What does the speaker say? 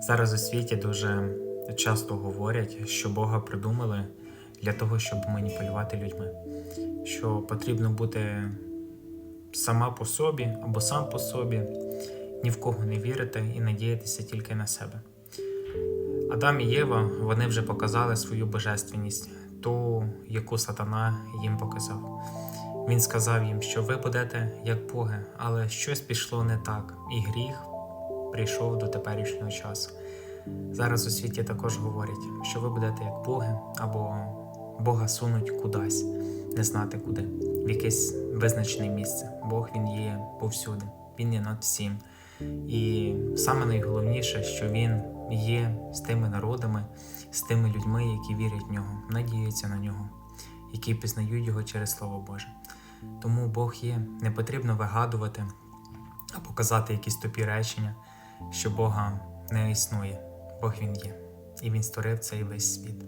Зараз у світі дуже часто говорять, що Бога придумали для того, щоб маніпулювати людьми, що потрібно бути сама по собі або сам по собі, ні в кого не вірити і надіятися тільки на себе. Адам і Єва вони вже показали свою божественність, ту, яку сатана їм показав. Він сказав їм, що ви будете як боги, але щось пішло не так, і гріх прийшов до теперішнього часу. Зараз у світі також говорять, що ви будете як боги, або Бога сунуть кудись, не знати куди, в якесь визначене місце. Бог він є повсюди, він є над всім. І саме найголовніше, що він є з тими народами, з тими людьми, які вірять в нього, надіються на нього, які пізнають його через Слово Боже. Тому Бог є, не потрібно вигадувати або казати якісь тупі речення, що Бога не існує. Бог він є, і він створив цей весь світ.